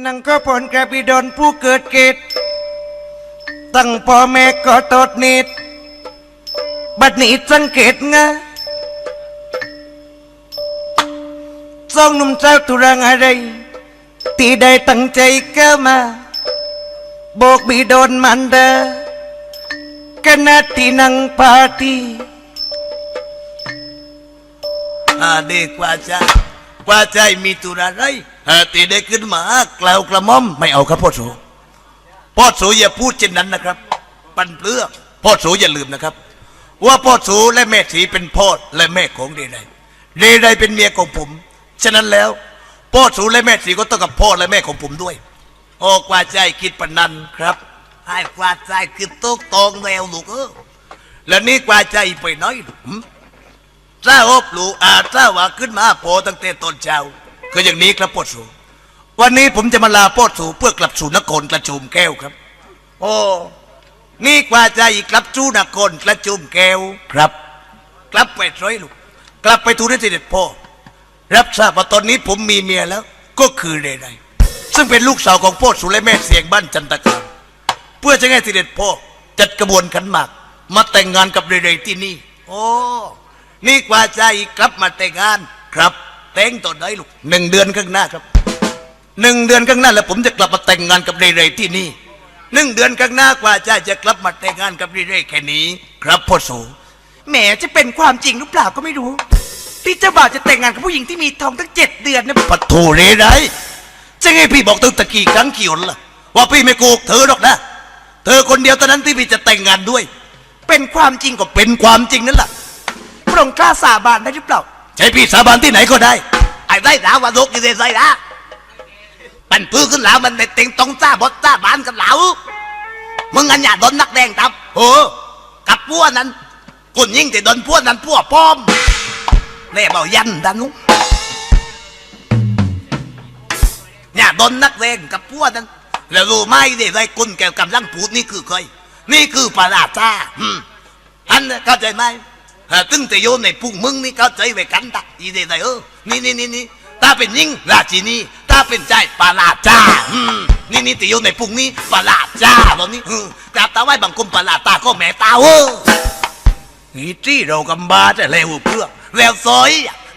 นังก็ผลกระบิดนผู้เกิดเกตตั้งพ่อแม่ก็ตดนิด บัดนี้สังเกตงะสองหนุ่มเจ้าตุรังอะไรที่ได้ตั้งใจเก้ามาโบกบีโดนมันเดาขณะที่นังปาร์ตี้อาเด็กว่าใจกว่าใจมีตุระไร ตีได้ขึ้นมากล่าวกระม่อมไม่เอาครับพ่อโสพ่อโสอย่าพูดเช่นนั้นนะครับ ปันเปลือกพ่อโสอย่าลืมนะครับ ว่าพ่อโสและแม่สีเป็นพ่อและแม่ของเรไรเรไรเป็นเมียของผม ฉะนั้นแล้วพ่อโสและแม่สีก็ต้องกับพ่อและแม่ของผมด้วย โอ้กว่าใจคิดปนนันครับให้กว่าใจคือโต๊ะตองแนวลูกเออแล้วนี่กว่าใจไปน้อยหึถ้าอบหลูอาเจ้าว่าขึ้นมาโพตั้งแต่ตอนเช้า ก็อย่างนี้ครับพ่อสู วันนี้ผมจะมาลาพ่อสูเพื่อกลับสู่นครกระจุมแก้วครับ โอ้นี่กว่าจะอีกกลับสู่นครกระจุมแก้วครับ กลับไปช่วยลูกกลับไปทูลให้เสด็จพ่อรับทราบว่าตอนนี้ผมมีเมียแล้ว ก็คือเรไรซึ่งเป็นลูกสาวของพ่อสูและแม่เสียงบ้านจันตคามเพื่อจะให้เสด็จพ่อจัดกระบวนขันหมาก มาแต่งงานกับเรไรที่นี่ โอ้ นี่กว่าจะอีกกลับมาแต่งงานครับ แต่งตอนไหนลูกหนึ่งเดือนข้างหน้าครับหนึ่งเดือนข้างหน้าแล้วผมจะกลับมาแต่งงานกับเรไรที่นี่หนึ่งเดือนข้างหน้ากว่าจะจะกลับมาแต่งงานกับเรไรแค่นี้ครับพ่อโสแหมจะเป็นความจริงหรือเปล่าก็ไม่รู้ที่เจ้าบ่าวจะแต่งงานกับผู้หญิงที่มีท้องตั้งเจ็ดเดือนนะปัดโถเรไรจะไงพี่บอกตั้งตะกี้ครั้งกี่หนล่ะ ว่าพี่ไม่โกหกเธอหรอกนะ เธอคนเดียวเท่านั้นที่พี่จะแต่งงานด้วย เป็นความจริงก็เป็นความจริงนั่นแหละพระองค์กล้าสาบานได้หรือเปล่า ใช้พี่สาบานที่ไหนก็ได้ ไอ้ได้สาวว่าลูกอยู่ในใจนะปันปื้อขึ้นแล้วมันในเต็งตรงจ้าบดจ้าบานกับเหลามึงอันอย่าโดนนักแดงตับโอ้กับพวกนั้นคนยิ่งแต่โดนพวกนั้นพวกป้อมเล่เบายันดันุเนี่ยโดนนักแดงกับพวกนั้นแล้วรู้ไหมเนี่ยไรคนแกกำลังพูดนี่คือใครนี่คือปาราจ้าอืมอันน่ะเข้าใจไหมเออ ตึ้งแต่โยนในพุ่งมึงนี่เข้าใจไว้กันตะอีเดไดเออนี่นี่นี่นี่ถ้าเป็นยิงราชินีถ้าเป็นใจปาราจ้าอืมนี่นี่แต่โยนในพุ่งนี้ปาราจ้าตอนนี้อืมกราบตาไหว้บังคมปาราตาก็แม่ตาเออนี่ที่เรากำบาจะเลวเพื่อแล้วซอย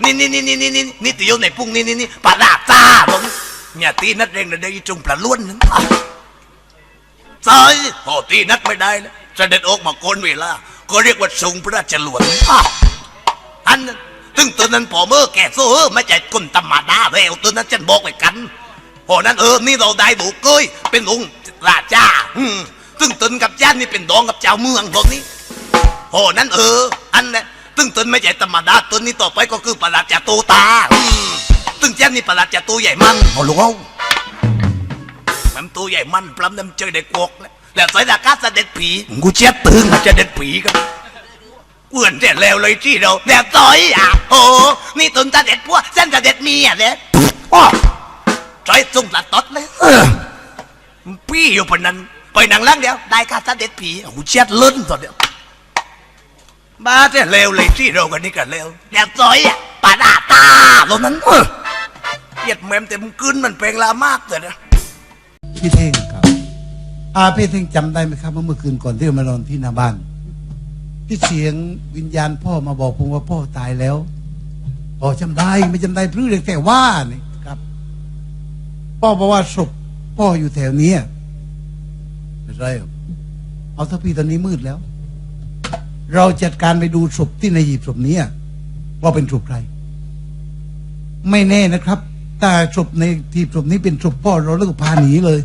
นี่นี่นี่นี่นี่นี่นี่แต่โยนในพุ่งนี่นี่นี่ปาราจ้าตอนนี้เนี่ยตีนัดเร่งระเดยจงปลาล้วนนึงอะซอยพอตีนัดไม่ได้แล้วเสด็จออกมาโกนเวลา ก็เรียกว่าทรงพระราชหลวงอ้าวอันนั้นถึงตัวนั้นพอเมื่อแก่โซ่ไม่ใช่คนธรรมดาแล้วตัวนั้นฉันบอกไว้กันพอนั้นเออนี่เราได้บุกเกยเป็นองค์ราชาอืมซึ่งตนกับย่านนี่เป็นดองกับเจ้าเมืองตรงนี้พอนั้นเออ อันนั้นซึ่งตนไม่ใช่ธรรมดาตนนี้ต่อไปก็คือประหลาดจาโตตาอืมซึ่งย่านนี่ประหลาดจาโตใหญ่มันพอหลวงเอามันตัวใหญ่มันปล้ำน้ำเจอเด็กกวกแล้ว แล้วสายดากาเสด็จผีกูเช็ดตึงมาจะเด็ดผีกันเปื่อนเสร็จแล้วเลยที่เราแล้วซอยอะโอ้นี่ตุนจะเด็ดพวกเส้นจะเด็ดเมียเนี่ยอ้อซอยจุ่มละตดเลยเออพี่อยู่ปนนั้นไปหนังล่างเดียวได้ค่าเสด็จผีกูเช็ดล้นตอนเดียวบ้าแต่เลวเลยที่เรากันนี่กันเลวแล้วซอยอะปาดาตาตรงนั้นเออเหยียดแมมเต็มกึนมันเพลงลามากเลยนะพี่เท่งครับ อาพี่เท่งจำได้ไหมครับเมื่อคืนก่อนที่เรามานอนที่หน้าบ้าน ที่เสียงวิญญาณพ่อมาบอกผมว่าพ่อตายแล้วพ่อจำได้ไม่จำได้พลื้อเลยแต่ว่านี่ครับ พ่อบอกว่าศพพ่ออยู่แถวนี้ไม่ใช่หรเอาถ้าพี่ตอนนี้มืดแล้ว เราจัดการไปดูศพที่ในหีบศพนี้ว่าเป็นศพใคร ไม่แน่นะครับแต่ศพในทีมศพนี้เป็นศพพ่อเราเลิกพาหนีเลย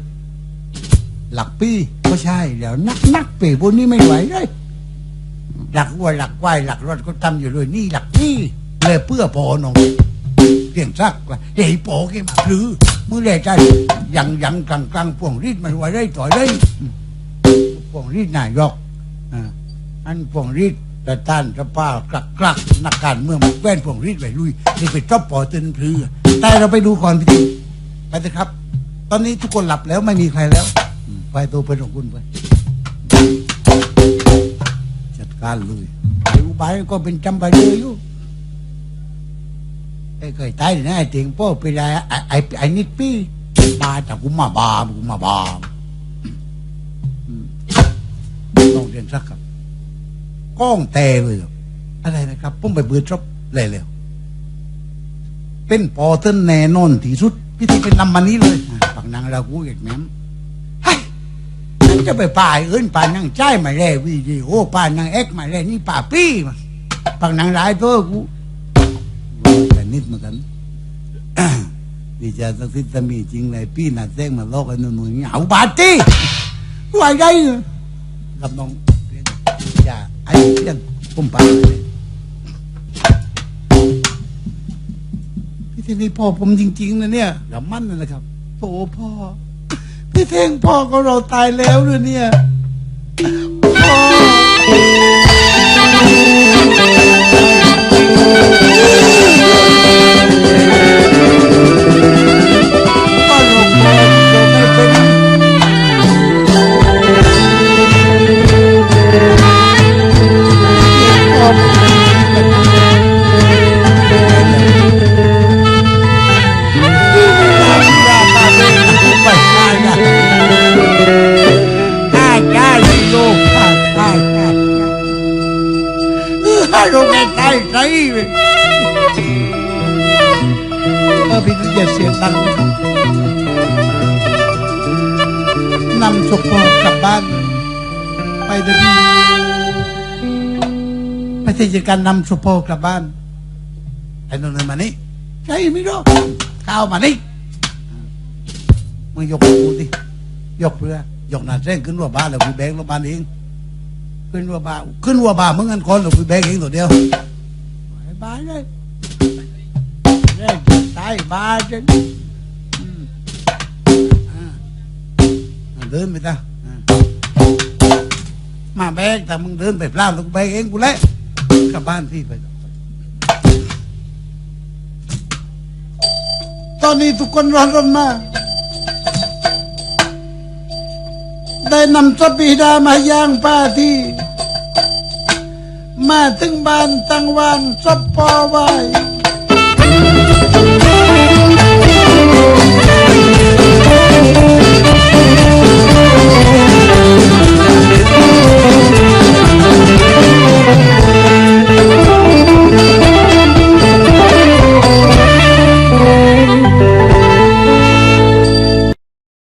หลักปี้ก็ใช่แล้วนักนักเป๋พวกนี้ไม่ไหวเลยหลักวัวหลักไหวหลักรถก็ทำอยู่เลยนี่หลักปี้เลยเพื่อพอนองเพียงซักว่าเฮ้ยโปแกมาหรือมือแรกใจยังยังกลางกลางพวงรีดมันไหวได้ต่อยได้พวงรีดนายกอ่าอันพวงรีดแต่ต้านสภากลักกลักนักการเมืองแว่นพวงรีดไปลุยนี่ไปจอบปอตือนพือแต่เราไปดูก่อนพี่ไปเถอะครับ ตอนนี้ทุกคนหลับแล้วไม่มีใครแล้ว ไปตัวเป็นของคุณไปจัดการเลยไอ้อุบายก็เป็นจำไปเลยอยู่ไอ้เคยตายนะไอ้เตียงพ่อไปได้ไอ้ไอ้ไอ้นิดปี้บาแต่กูมาบามกูมาบามอืมต้องเรียนสักครับก้องแต่เลยอะไรนะครับผมไปเบื่อจบเลยแล้วเป็นปอเต้นแน่นอนที่สุดพี่ที่เป็นนำมันนี้เลยฝั่งนางเรากูเอกแม่ ฉันจะไปป่าเอิ้นป่านางใจมาแร่วิดีโอป่านางเอ็กมาแร่นี่ป่าปี้มาฝั่งนางร้ายตัวกูแต่นิดเหมือนกันดีใจสักทีจะมีจริงเลยพี่น่ะแจ้งมาลอกไอ้หนุ่ยๆเอาบาดจี้ไหวได้กับน้องอย่าไอ้เรื่องผมปเลยพี่เทนี่พ่อผมจริง ๆนะเนี่ยอย่ามั่นนะครับโถพ่อ พี่เทงพ่อของเราตายแล้วเลยเนี่ย ลูกได้ใจใจเลยเออพี่อย่าเสียตังค์นำศพพ่อกลับบ้าน ไปเดี๋ยวนี้ไปที่จะการนำศพพ่อกลับบ้านไอ้นนท์มานี่ใช่ไม่รู้ข้าวมานี่มึงยกกูดิยกเพื่อยกหน้าแจ้งขึ้นว่าบ้านแล้วกูแบงลงบ้านเอง ขึ้นว่าบ้านขึ้นว่าบ้านมึงเงินคนแล้วกูแบงเองตัวเดียวไปบ้านเลยแรงตายบ้านจังอืมอ่าอ่าเดินไปจ้ะอ่ามาแบงแต่มึงเดินไปเปล่าแล้วกูแบงเองกูแหละกลับบ้านพี่ไป ตอนนี้ทุกคนร้อนรนมาก ได้นำสปีดามาย่างป้าที่ มาถึงบ้านตั้งวานซบปอไว้